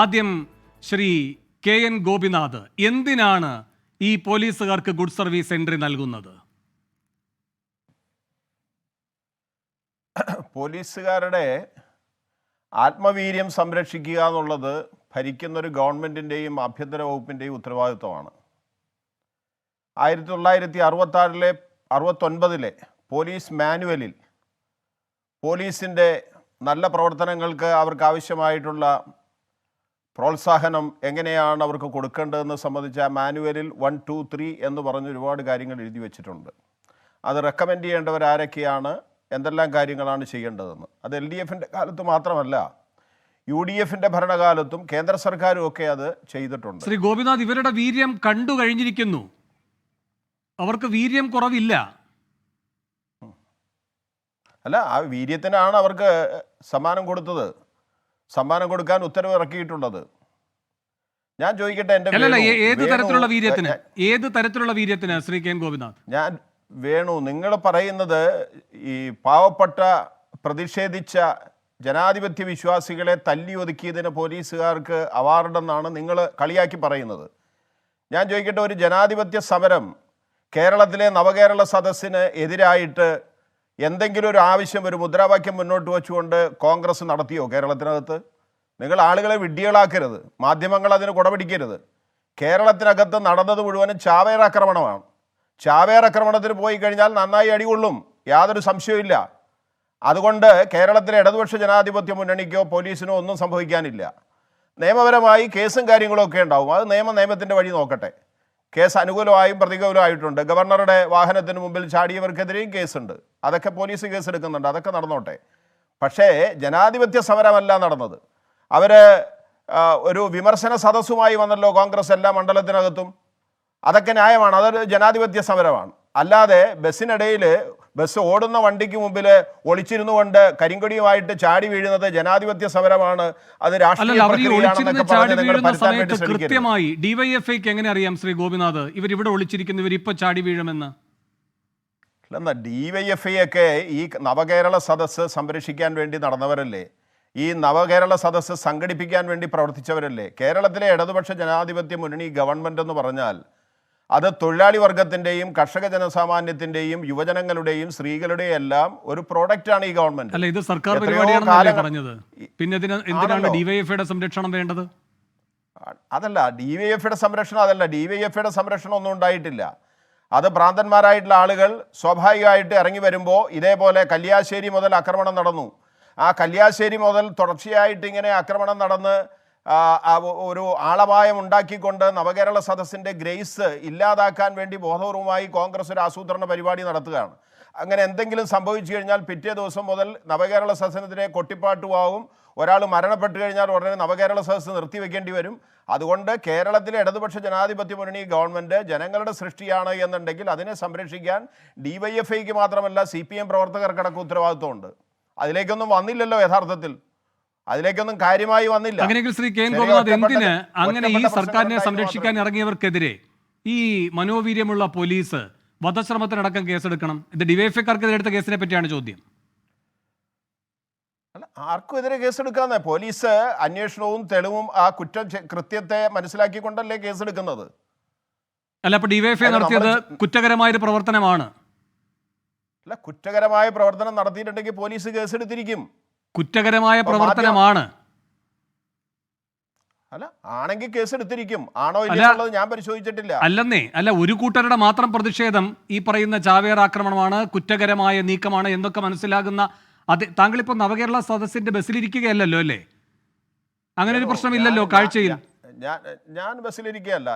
ആദ്യം Shri K N Gopinath എന്തിനാണ് ഈ പോലീസുകാർക്ക് ഗുഡ് സർവീസ് എൻട്രി നൽകുന്നത്? പോലീസുകാരുടെ ആത്മവീര്യം സംരക്ഷിക്കുക എന്നുള്ളത് ഭരിക്കുന്ന ഒരു ഗവൺമെന്റിന്റെയും ആഭ്യന്തര വകുപ്പിന്റെയും ഉത്തരവാദിത്വമാണ്. ആയിരത്തി തൊള്ളായിരത്തി അറുപത്താറിലെ അറുപത്തൊൻപതിലെ പോലീസ് മാനുവലിൽ പോലീസിന്റെ നല്ല പ്രവർത്തനങ്ങൾക്ക് അവർക്ക് ആവശ്യമായിട്ടുള്ള പ്രോത്സാഹനം എങ്ങനെയാണ് അവർക്ക് കൊടുക്കേണ്ടതെന്ന് സംബന്ധിച്ച് ആ മാനുവലിൽ വൺ ടു ത്രീ എന്ന് പറഞ്ഞ് ഒരുപാട് കാര്യങ്ങൾ എഴുതി വെച്ചിട്ടുണ്ട്. അത് റെക്കമെൻഡ് ചെയ്യേണ്ടവർ ആരൊക്കെയാണ്? എന്തെല്ലാം കാര്യങ്ങളാണ് ചെയ്യേണ്ടതെന്ന്? അത് എൽ ഡി എഫിന്റെ കാലത്ത് മാത്രമല്ല യു ഡി എഫിന്റെ ഭരണകാലത്തും കേന്ദ്ര സർക്കാരും ഒക്കെ അത് ചെയ്തിട്ടുണ്ട്. ശ്രീ ഗോപിനാഥ് ഇവരുടെ വീര്യം കണ്ടു കഴിഞ്ഞിരിക്കുന്നു. അവർക്ക് വീര്യം കുറവില്ല. അല്ല ആ വീര്യത്തിനാണ് അവർക്ക് സമ്മാനം കൊടുത്തത്. സമ്മാനം കൊടുക്കാൻ ഉത്തരവ് ഇറക്കിയിട്ടുള്ളത് ഞാൻ ചോദിക്കട്ടെ എന്റെ വേണു- ഏത് തരത്തിലുള്ള വീര്യത്തിന്? ഏത് തരത്തിലുള്ള വീര്യത്തിന് ശ്രീ കെ ഗോപിനാഥ്? ഞാൻ വേണു നിങ്ങൾ പറയുന്നത് ഈ പാവപ്പെട്ട പ്രതിഷേധിച്ച ജനാധിപത്യ വിശ്വാസികളെ തല്ലി ഒതുക്കിയതിന് പോലീസുകാർക്ക് അവാർഡെന്നാണ് നിങ്ങൾ കളിയാക്കി പറയുന്നത്. ഞാൻ ചോദിക്കട്ടെ ഒരു ജനാധിപത്യ സമരം കേരളത്തിലെ നവകേരള സദസ്സിന് എതിരായിട്ട് എന്തെങ്കിലും ഒരു ആവശ്യം ഒരു മുദ്രാവാക്യം മുന്നോട്ട് വെച്ചുകൊണ്ട് കോൺഗ്രസ് നടത്തിയോ കേരളത്തിനകത്ത്? നിങ്ങൾ ആളുകളെ വിഡ്ഢികളാക്കരുത്. മാധ്യമങ്ങൾ അതിന് കുടപിടിക്കരുത്. കേരളത്തിനകത്ത് നടന്നത് മുഴുവനും ചാവേർ ആക്രമണമാണ്. ചാവേർ ആക്രമണത്തിന് പോയി കഴിഞ്ഞാൽ നന്നായി അടികൊള്ളും. യാതൊരു സംശയവുമില്ല. അതുകൊണ്ട് കേരളത്തിലെ ഇടതുപക്ഷ ജനാധിപത്യ മുന്നണിക്കോ പോലീസിനോ ഒന്നും സംഭവിക്കാനില്ല. നിയമപരമായി കേസും കാര്യങ്ങളും ഒക്കെ ഉണ്ടാവും. അത് നിയമ നിയമത്തിന്റെ വഴി നോക്കട്ടെ. കേസ് അനുകൂലമായും പ്രതികൂലമായിട്ടുണ്ട്. ഗവർണറുടെ വാഹനത്തിന് മുമ്പിൽ ചാടിയവർക്കെതിരെയും കേസുണ്ട്. അതൊക്കെ പോലീസ് കേസ് എടുക്കുന്നുണ്ട് അതൊക്കെ നടന്നോട്ടെ. പക്ഷേ ജനാധിപത്യ സമരമല്ല നടന്നത്. അവർ ഒരു വിമർശന സദസ്സുമായി വന്നല്ലോ കോൺഗ്രസ് എല്ലാ മണ്ഡലത്തിനകത്തും. അതൊക്കെ ന്യായമാണ്. അതൊരു ജനാധിപത്യ സമരമാണ്. അല്ലാതെ ബസ്സിനിടയിൽ ബസ് ഓടുന്ന വണ്ടിക്ക് മുമ്പിൽ ഒളിച്ചിരുന്നു കൊണ്ട് കരിങ്കൊടിയുമായിട്ട് ചാടി വീഴുന്നത് ജനാധിപത്യ സമരമാണ്. അത് രാഷ്ട്രീയ അല്ലല്ല അവർ ഈ ഒളിച്ചിരുന്ന് പ്രക്രിയയാണെന്നൊക്കെ ചാടി വീഴുന്ന സമയത്ത് കൃത്യമായി ഡിവൈഎഫ്ഐക്ക് എങ്ങനെ അറിയാം ശ്രീ ഗോപിനാഥ്? ഇവർ ഇവിടെ ഒളിച്ചിരിക്കുന്നവർ ഇപ്പൊ ചാടി വീഴുമെന്ന്. അല്ലെന്നാ ഡി വൈ എഫ് ഐ ഒക്കെ ഈ നവകേരള സദസ്സ് സംരക്ഷിക്കാൻ വേണ്ടി നടന്നവരല്ലേ? ഈ നവകേരള സദസ്സ് സംഘടിപ്പിക്കാൻ വേണ്ടി പ്രവർത്തിച്ചവരല്ലേ? കേരളത്തിലെ ഇടതുപക്ഷ ജനാധിപത്യ മുന്നണി ഗവൺമെന്റ് എന്ന് പറഞ്ഞാൽ അത് തൊഴിലാളി വർഗത്തിന്റെയും കർഷക ജനസാമാന്യത്തിന്റെയും യുവജനങ്ങളുടെയും സ്ത്രീകളുടെയും എല്ലാം ഒരു ആണ് ഈ ഗവൺമെന്റ് അല്ല ഇത് സർക്കാർ പരിപാടിയാണെന്നല്ലേ പറഞ്ഞത്? പിന്നെ എന്തിനാണ്. ഡിവൈഎഫ്ഐയുടെ സംരക്ഷണം വേണ്ടത്? അതല്ല ഡി വൈ എഫ്ഐയുടെ സംരക്ഷണം അതല്ല. ഡി വൈ എഫ്ഐയുടെ സംരക്ഷണം ഒന്നും ഉണ്ടായിട്ടില്ല. അത് ഭ്രാന്തന്മാരായിട്ടുള്ള ആളുകൾ സ്വാഭാവികമായിട്ട് ഇറങ്ങി വരുമ്പോൾ ഇതേപോലെ കല്യാശ്ശേരി മുതൽ ആക്രമണം നടന്നു. ആ കല്യാശ്ശേരി മുതൽ തുടർച്ചയായിട്ട് ഇങ്ങനെ ആക്രമണം നടന്ന് ഒരു ആളപായം ഉണ്ടാക്കിക്കൊണ്ട് നവകേരള സദസ്സിന്റെ ഗ്രേസ് ഇല്ലാതാക്കാൻ വേണ്ടി ബോധപൂർവമായി കോൺഗ്രസ് ഒരു ആസൂത്രണ പരിപാടി നടത്തുകയാണ്. അങ്ങനെ എന്തെങ്കിലും സംഭവിച്ചു കഴിഞ്ഞാൽ പിറ്റേ ദിവസം മുതൽ നവകേരള സദസ്സിനെതിരെ കൊട്ടിപ്പാട്ടുമാവും ഒരാൾ മരണപ്പെട്ടു കഴിഞ്ഞാൽ ഉടനെ നവകേരള സദസ്സ് നിർത്തിവെക്കേണ്ടി വരും. അതുകൊണ്ട് കേരളത്തിലെ ഇടതുപക്ഷ ജനാധിപത്യ മുന്നണി ഗവൺമെന്റ് ജനങ്ങളുടെ സൃഷ്ടിയാണ് എന്നുണ്ടെങ്കിൽ അതിനെ സംരക്ഷിക്കാൻ ഡി വൈ എഫ് ഐക്ക് മാത്രമല്ല സി പി എം പ്രവർത്തകർക്കടക്കം ഉത്തരവാദിത്വമുണ്ട്. അതിലേക്കൊന്നും വന്നില്ലല്ലോ യഥാർത്ഥത്തിൽ. അതിലേക്കൊന്നും കാര്യമായി വന്നില്ല. അങ്ങനെയെങ്കിൽ ശ്രീ കെ എൻ ഗോപനാഥ് എന്തിന് അങ്ങനെ ഈ സർക്കാരിനെ സംരക്ഷിക്കാൻ ഇറങ്ങിയവർക്കെതിരെ ഈ മനോവീര്യമുള്ള പോലീസ് വധശ്രമത്തിനടക്കം കേസെടുക്കണം? ഇത് ഡിവൈഎഫ്ഐക്കാർക്കെതിരെ എടുത്ത കേസിനെ പറ്റിയാണ് ചോദ്യം. അല്ല ആർക്കും എതിരെ കേസെടുക്കാന്ന്? പോലീസ് അന്വേഷണവും തെളിവും ആ കുറ്റം കൃത്യത്തെ മനസ്സിലാക്കിക്കൊണ്ടല്ലേ കേസെടുക്കുന്നത്? അല്ല അപ്പൊ ഡിവൈഎഫ്ഐ നടത്തിയത് കുറ്റകരമായ ഒരു പ്രവർത്തനമാണ്. അല്ല കുറ്റകരമായ പ്രവർത്തനം നടത്തിയിട്ടുണ്ടെങ്കിൽ പോലീസ് കേസെടുത്തിരിക്കും. കുറ്റകരമായ പ്രവർത്തനമാണ് അല്ല ആണെങ്കിൽ കേസെടുത്തിരിക്കും. ആണോ അല്ല. ഇല്ലെന്നുള്ളത് ഞാൻ പരിശോധിച്ചിട്ടില്ല. അല്ലെന്നേ അല്ല ഒരു കൂട്ടരുടെ മാത്രം പ്രതിഷേധം ഈ പറയുന്ന ചാവേർ ആക്രമണമാണ് കുറ്റകരമായ നീക്കമാണ് എന്നൊക്കെ മനസ്സിലാകുന്ന അത് താങ്കൾ ഇപ്പൊ നവകേരള സദസ്സിന്റെ ബസ്സിലിരിക്കുകയല്ലല്ലോ അല്ലേ? അങ്ങനെ ഒരു പ്രശ്നമില്ലല്ലോ കാഴ്ചയിൽ. ഞാൻ ഞാൻ ബസ്സിലിരിക്കുകയല്ല.